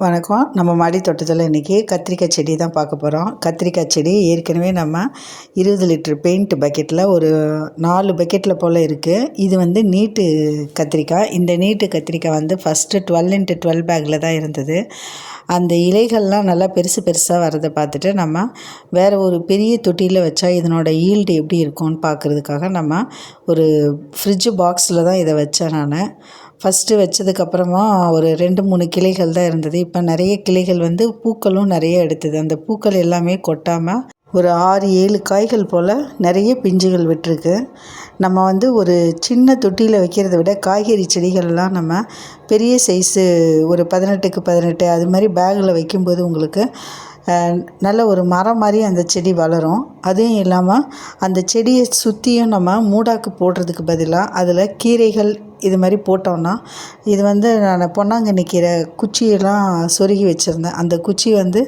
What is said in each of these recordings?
வணக்கம். நம்ம மாடி தோட்டத்தில் இன்றைக்கி கத்திரிக்காய் செடி தான் பார்க்க போகிறோம் கத்திரிக்காய் செடி ஏற்கனவே நம்ம இருபது லிட்டர் பெயிண்ட் பக்கெட்டில் ஒரு நாலு பக்கெட்டில் போல் இருக்குது இது வந்து நீட்டு கத்திரிக்காய். இந்த நீட்டு கத்திரிக்காய் வந்து ஃபஸ்ட்டு டுவெல் இன்ட்டு டுவெல் பேக்கில் தான் இருந்தது. அந்த இலைகள்லாம் நல்லா பெருசு பெருசாக வரதை பார்த்துட்டு நம்ம வேறு ஒரு பெரிய தொட்டியில் வச்சா இதனோட ஈல்டு எப்படி இருக்கும்னு பார்க்குறதுக்காக நம்ம ஒரு ஃப்ரிட்ஜு பாக்ஸில் தான் இதை வச்சேன் நான். ஃபஸ்ட்டு வச்சதுக்கப்புறமா ஒரு ரெண்டு மூணு கிளைகள் தான் இருந்தது. இப்போ நிறைய கிளைகள் வந்து பூக்களும் நிறைய எடுத்தது. அந்த பூக்கள் எல்லாமே கொட்டாமல் ஒரு ஆறு ஏழு காய்கள் போல் நிறைய பிஞ்சுகள் விட்டுருக்கு. நம்ம வந்து ஒரு சின்ன தொட்டியில் வைக்கிறத விட காய்கறி செடிகள்லாம் நம்ம பெரிய சைஸு ஒரு பதினெட்டுக்கு பதினெட்டு அது மாதிரி பேக்கில் வைக்கும்போது உங்களுக்கு நல்ல ஒரு மரம் மாதிரி அந்த செடி வளரும். அதுவும் இல்லாமல் அந்த செடியை சுற்றியும் நம்ம மூடாக்கு போடுறதுக்கு பதிலாக அதில் கீரைகள் இது மாதிரி போட்டோம்னா இது வந்து நான் பொன்னாங்கண்ணி கீரை குச்சியெல்லாம் சொருகி வச்சுருந்தேன். அந்த குச்சி வந்து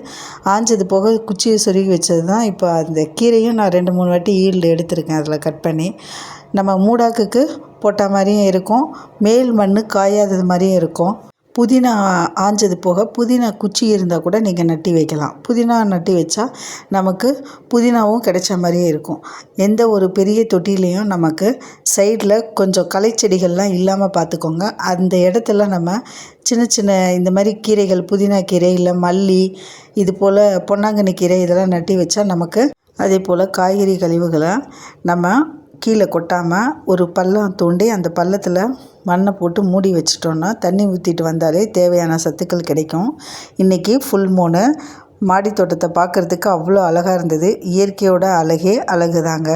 ஆஞ்சது போக குச்சியை சொருகி வச்சது தான் இப்போ அந்த கீரையும் நான் ரெண்டு மூணு வாட்டி ஈல்டு எடுத்திருக்கேன் அதில் கட் பண்ணி. நம்ம மூடாக்குக்கு போட்ட மாதிரியும் இருக்கும். மேல் மண் காயாதது மாதிரியும் இருக்கும். புதினா ஆஞ்சது போக புதினா குச்சி இருந்தால் கூட நீங்கள் நட்டி வைக்கலாம். புதினா நட்டி வச்சா நமக்கு புதினாவும் கிடைச்ச மாதிரியே இருக்கும். எந்த ஒரு பெரிய தொட்டிலையும் நமக்கு சைடில் கொஞ்சம் களைச்செடிகள்லாம் இல்லாமல் பார்த்துக்கோங்க அந்த இடத்துல நம்ம சின்ன சின்ன இந்த மாதிரி கீரைகள் புதினா கீரை இல்லை மல்லி இது போல் பொன்னாங்கண்ணி கீரை இதெல்லாம் நட்டி வச்சா நமக்கு அதே போல் காய்கறி கழிவுகளை நம்ம கீழே கொட்டாமல் ஒரு பள்ளம் தோண்டி அந்த பள்ளத்தில் மண்ணை போட்டு மூடி வச்சிட்டோன்னா தண்ணி ஊற்றிட்டு வந்தாலே தேவையான சத்துக்கள் கிடைக்கும். இன்றைக்கி ஃபுல் மூணு மாடி தோட்டத்தை பார்க்குறதுக்கு அவ்வளோ அழகாக இருந்தது. இயற்கையோட அழகே அழகு தாங்க